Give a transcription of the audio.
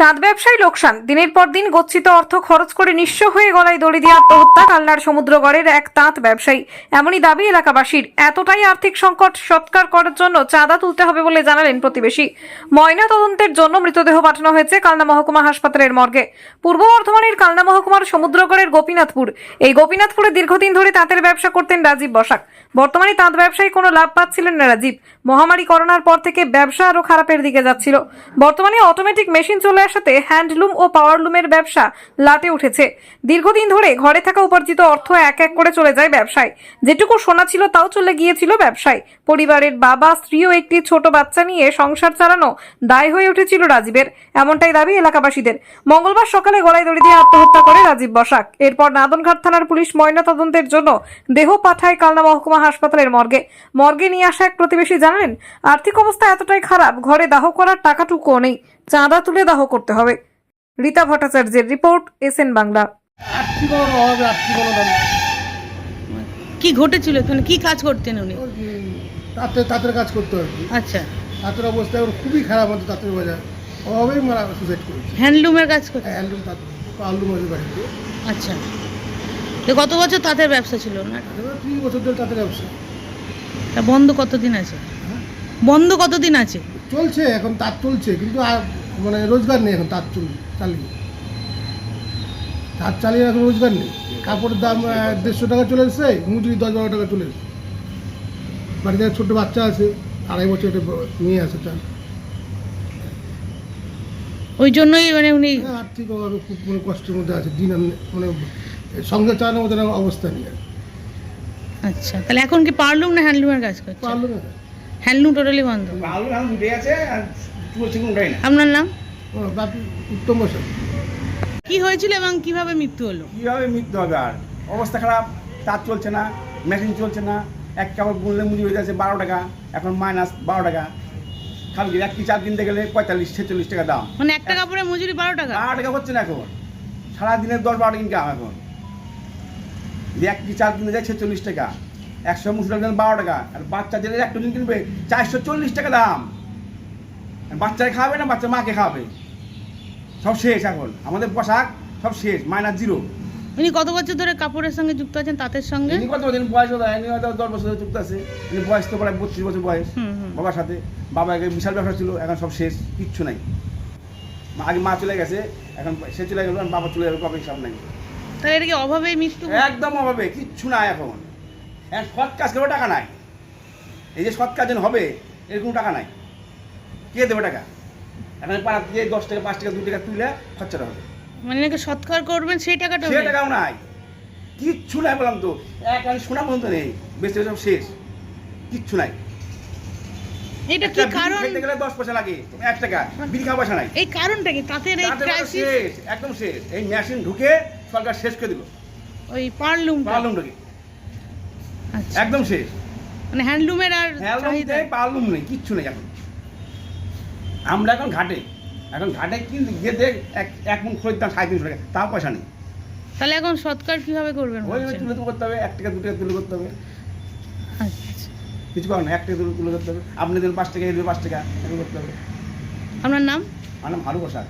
তাঁত ব্যবসায়ী লোকসান। দিনের পর দিন গচ্ছিত অর্থ খরচ করে নিঃস্ব হয়ে গলায় দড়ি দিয়ে আত্মহত্যা কাল্লার সমুদ্রগড়ের এক তাঁত ব্যবসায়ী। এমনই দাবি এলাকাবাসীর। এতটাই আর্থিক সংকট সৎকার করার জন্য চাঁদা তুলতে হবে বলে জানালেন প্রতিবেশী। ময়না তদন্তের জন্য মৃতদেহ পাঠানো হয়েছে কালনা মহকুমা হাসপাতালের মর্গে। পূর্ব বর্ধমানের কালনা মহকুমার সমুদ্রগড়ের গোপীনাথপুর। এই গোপীনাথপুরে দীর্ঘদিন ধরে তাঁতের ব্যবসা করতেন রাজীব বসাক। বর্তমানে তাঁত ব্যবসায়ী কোনো লাভ পাচ্ছিলেন না রাজীব। মহামারী করোনার পর থেকে ব্যবসা আরও খারাপের দিকে যাচ্ছিল। বর্তমানে অটোমেটিক মেশিন চলে আসাতে হ্যান্ডলুম ও পাওয়ারলুমের ব্যবসা লাটে উঠেছে। দীর্ঘদিন ধরে ঘরে থাকা উপার্জিত অর্থ এক এক করে চলে যায় ব্যবসায়। যেটুকু সোনা ছিল তাও চলে গিয়েছিল ব্যবসায়। পরিবারের বাবা স্ত্রী ও একটি ছোট বাচ্চা নিয়ে সংসার চালানো দায় হয়ে উঠেছিল রাজীবের। এমনটাই দাবি এলাকাবাসীদের। মঙ্গলবার সকালে গলায় দড়ি দিয়ে আত্মহত্যা করে রাজীব বসাক। এরপর নাদনঘাট থানার পুলিশ ময়না তদন্তের জন্য দেহ পাঠায় কালনা মহকুমা হাসপাতালের মর্গে। মর্গে নিয়ে আসা এক প্রতিবেশী জানালেন, আর্থিক অবস্থা এতটাই খারাপ, ঘরে দাহ করার টাকাটুকুও নেই। চাঁদা তুলে দাহ করতে হবে। রীতা ভট্টাচার্যের রিপোর্ট এসএন বাংলা। কি ঘটেছিল এখানে? কি কাজ করতেন উনি? তাতে তাঁতের কাজ করতে আর কি। আচ্ছা। তাঁতের অবস্থা ওর খুবই খারাপ হতো তাঁতের বাজার। অভাবেই মারা সুসাইড করেছে। হ্যান্ডলুমের কাজ করতেন? হ্যান্ডলুম তাঁত আলু মাঝে বাড়িতে। আচ্ছা। তো কত বছর তাঁতের ব্যবসা ছিল না ত্রিশ বছর ধরে তাঁতের ব্যবসা। তা বন্ধ কতদিন আছে? বন্ধ কতদিন আছে? চলছে এখন তাঁত চলছে কিন্তু আর মানে রোজগার নেই এখন তাঁত চল চালিয়ে। তাঁত চালিয়ে এখন রোজগার নেই। কাপড়ের দাম দেড়শো টাকা চলে এসছে মজুরি দশ বারো টাকা চলে এসছে। বাড়িতে ছোটো বাচ্চা আছে আড়াই বছর একটা মেয়ে আছে তার। ওই জন্যই মানে উনি হ্যাঁ, আর্থিক অভাবে খুব মানে কষ্টের মধ্যে আছে দিন মানে সংসার চালানোর মতো অবস্থা নেই আচ্ছা তাহলে এখন কি পারলুম না হ্যান্ডলুমের কাজ করছে পারল না। হ্যান্ডলুম টোটালি বন্ধ। আলু এখন দুটে আছে আপনার নাম? ও, বাপি উত্তম বসে। কি হয়েছিল এবং কীভাবে মৃত্যু হলো? কীভাবে মৃত্যু হবে আর? অবস্থা খারাপ তার চলছে না মেশিন চলছে না এক কাপড় বুনলে মুড়ি হয়ে যাচ্ছে বারো টাকা এখন মাইনাস বারো টাকা। খালি এক কি চার কিনতে গেলে পঁয়তাল্লিশ ছেচল্লিশ টাকা দাম। মানে একটা কাপড়ে মজুরি বারো টাকা? বারো টাকা হচ্ছে না এখন। সারাদিনের দশ বারো টাকা ইনকাম এখন। এক কি চাল কিনতে যায় ছেচল্লিশ টাকা। একশো মুসুর বারো টাকা। আর বাচ্চা জেলে একটা দিন কিনবে চারশো চল্লিশ টাকা দাম। আর বাচ্চারা খাবে না বাচ্চা মাকে খাবে? সব শেষ এখন। আমাদের পোশাক সব শেষ মাইনাস জিরো উনি কত বছর ধরে কাপড়ের সঙ্গে যুক্ত আছেন তাঁতের সঙ্গে? ইনি কত দিন বয়স হতো ইনি হয়তো দশ বছর ধরে চুক্ত আছে। ইনি বয়স তো প্রায় বত্রিশ বছর বয়স। বাবার সাথে। বাবা আগে বিশাল ব্যবসা ছিল এখন সব শেষ কিচ্ছু নাই। আগে মা চলে গেছে এখন সে চলে গেল বাবা চলে যাবে কবে হিসাব নাই তাহলে এটা কি অভাবে মৃত্যু একদম অভাবে কিচ্ছু নাই এখন। এখন সৎ কাজ করেও টাকা নাই। এই যে সৎ কাজ যেন হবে এর কোনো টাকা নাই। কে দেবে টাকা? এখন পাড়া দিয়ে দশ টাকা পাঁচ টাকা দু টাকা তুলে খরচাটা হবে। মানে নাকি সৎকার করবেন সেই টাকাটা সে টাকাও নাই। কিচ্ছু নাই বললাম তো। এক আমি শোনা পর্যন্ত নেই। বেশি সব শেষ। কিচ্ছু নাই। এটা কি কারণ? খেতে গেলে দশ পয়সা লাগে। টাকা। খাওয়া পয়সা নাই। এই কারণটা কি? এই তাতে ক্রাইসিস শেষ। একদম শেষ। এই মেশিন ঢুকে সরকার শেষ করে দিল। ওই পারলুম পারলুম ঢুকে। আচ্ছা। একদম শেষ। মানে হ্যান্ডলুমের আর হ্যালুম নেই পারলুম নেই কিচ্ছু নেই এখন। আমরা এখন ঘাটে। এখন ঘাটে কিন্তু গিয়ে দেখ এক এক মন খরিদ দাম সাড়ে তিনশো টাকা তাও পয়সা নেই। তাহলে এখন সৎকার কীভাবে করবেন ওই ওই তুলে তুলে করতে হবে এক টাকা দু টাকা তুলে করতে হবে। আচ্ছা। কিছু করেন এক টাকা তুলে তুলে করতে হবে। আপনি দিন পাঁচ টাকা এই দিন পাঁচ টাকা করতে হবে। আপনার নাম? আমার নাম হারু বসাক